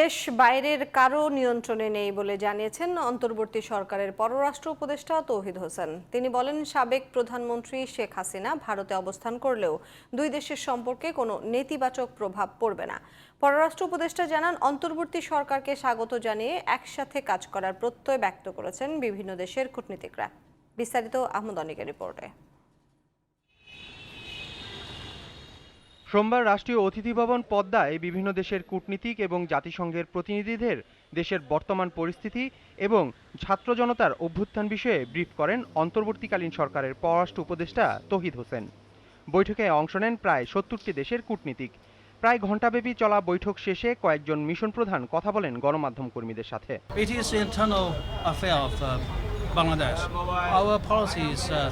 দেশ বাইরের কারও নিয়ন্ত্রণে নেই বলে জানিয়েছেন অন্তর্বর্তী সরকারের পররাষ্ট্র উপদেষ্টা তৌহিদ হোসেন। তিনি বলেন, সাবেক প্রধানমন্ত্রী শেখ হাসিনা ভারতে অবস্থান করলেও দুই দেশের সম্পর্কে কোনো নেতিবাচক প্রভাব পড়বে না। পররাষ্ট্র উপদেষ্টা জানান, অন্তর্বর্তী সরকারকে স্বাগত জানিয়ে একসাথে কাজ করার প্রত্যয় ব্যক্ত করেছেন বিভিন্ন দেশের কূটনীতিকরা। বিস্তারিত আহমদ অনিকের রিপোর্টে। সোমবার রাষ্ট্রীয় অতিথি ভবন পদ্মায় বিভিন্ন দেশের কূটনীতিক এবং জাতিসংঘের প্রতিনিধিদের দেশের বর্তমান পরিস্থিতি এবং ছাত্র জনতার অভ্যুত্থান বিষয়ে ব্রিফ করেন অন্তর্বর্তীকালীন সরকারের পররাষ্ট্র উপদেষ্টা তহিদ হোসেন। বৈঠকে অংশ নেন প্রায় সত্তরটি দেশের কূটনীতিক। প্রায় ঘণ্টাব্যাপী চলা বৈঠক শেষে কয়েকজন মিশন প্রধান কথা বলেন গণমাধ্যম কর্মীদের সাথে। Uh, Bangladesh. Our uh,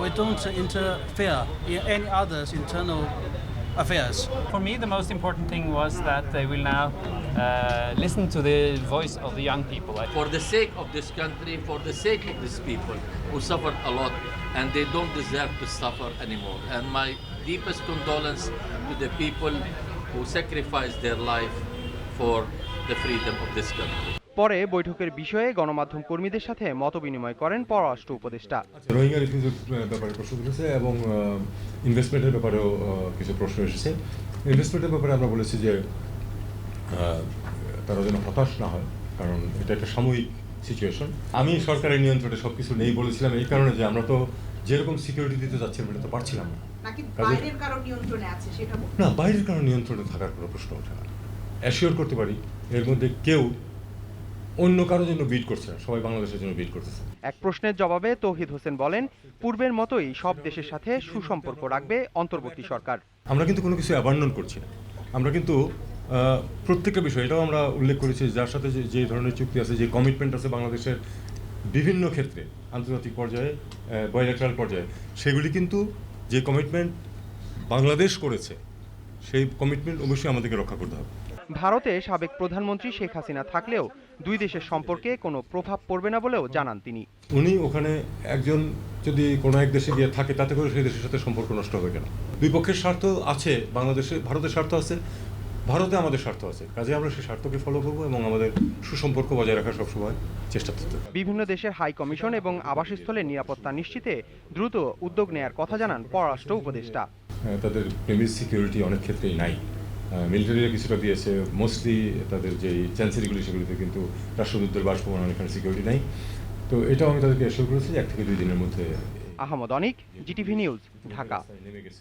we don't interfere in any other's internal affairs. For me, the most important thing was that they will now uh, listen to the voice of the young people. for the sake of this country, for the sake of these people who suffered a lot and they don't deserve to suffer anymore. And my deepest condolence to the people who sacrificed their life for the freedom of this country. পরে বৈঠকের বিষয়ে গণমাধ্যম কর্মীদের সাথে মতবিনিময় করেন পররাষ্ট্র উপদেষ্টা। রোহিঙ্গা রিফিউজির ব্যাপারে প্রশ্ন তুলেছে এবং ইনভেস্টমেন্টের ব্যাপারেও কিছু প্রশ্ন এসেছে। ইনভেস্টমেন্টের ব্যাপারে আমরা বলেছি যে তারা যেন হতাশ না হয় কারণ এটা একটা সাময়িক সিচুয়েশন আমি সরকারের নিয়ন্ত্রণে সব কিছু নেই বলেছিলাম এই কারণে যে আমরা তো যেরকম সিকিউরিটি দিতে যাচ্ছিলাম এটা তো পারছিলাম না। নাকি কাজে- বাইরের কারও নিয়ন্ত্রণে আছে সেটা বলুন। না বাইরের কারণে নিয়ন্ত্রণে থাকার কোনো প্রশ্ন ওঠে না। অ্যাসিওর করতে পারি এর মধ্যে কেউ অন্য কারোর জন্য বিট করছে না সবাই বাংলাদেশের জন্য বিট করতেছে। এক প্রশ্নের জবাবে তৌহিদ হোসেন বলেন পূর্বের মতোই সব দেশের সাথে সুসম্পর্ক রাখবে অন্তর্বর্তী সরকার। আমরা কিন্তু কোনো কিছু অ্যাবান্ডন করছি না। আমরা কিন্তু প্রত্যেকটা বিষয় এটাও আমরা উল্লেখ করেছি যার সাথে যে ধরনের চুক্তি আছে যে কমিটমেন্ট আছে বাংলাদেশের বিভিন্ন ক্ষেত্রে আন্তর্জাতিক পর্যায়ে বাইলেটারাল পর্যায়ে সেগুলি কিন্তু যে কমিটমেন্ট বাংলাদেশ করেছে সেই কমিটমেন্ট অবশ্যই আমাদেরকে রক্ষা করতে হবে। ভারতে সাবেক প্রধানমন্ত্রী শেখ হাসিনা থাকলেও দুই দেশের সম্পর্কে কোনো প্রভাব পড়বে না বলেও জানান তিনি। উনি ওখানে একজন যদি কোনো এক দেশে গিয়ে থাকে তাতে করে সেই দেশের সাথে সম্পর্ক নষ্ট হবে কেন? দুই পক্ষের স্বার্থ আছে বাংলাদেশে ভারতের স্বার্থ আছে ভারতে আমাদের স্বার্থ আছে। কাজে আমরা সেই স্বার্থকে ফলো করব এবং আমাদের সুসম্পর্ক বজায় রাখার সবসময় চেষ্টা করতে হবে। বিভিন্ন দেশের হাই কমিশন এবং আবাসস্থলের নিরাপত্তা নিশ্চিতে দ্রুত উদ্যোগ নেয়ার কথা জানান পররাষ্ট্র উপদেষ্টা। তাদের প্রেমিস সিকিউরিটি অনেক ক্ষেত্রেই নাই। মিলিটারিরা কিছুটা দিয়েছে। মোস্টলি তাদের যে চ্যান্সারিগুলি সেগুলিতে কিন্তু রাষ্ট্রদূতদের বাসভবন এখানে সিকিউরিটি নেই। তো এটাও আমি তাদেরকে এসব করেছি এক থেকে দুই দিনের মধ্যে আহমদ অনিক জিটিভি নিউজ ঢাকা।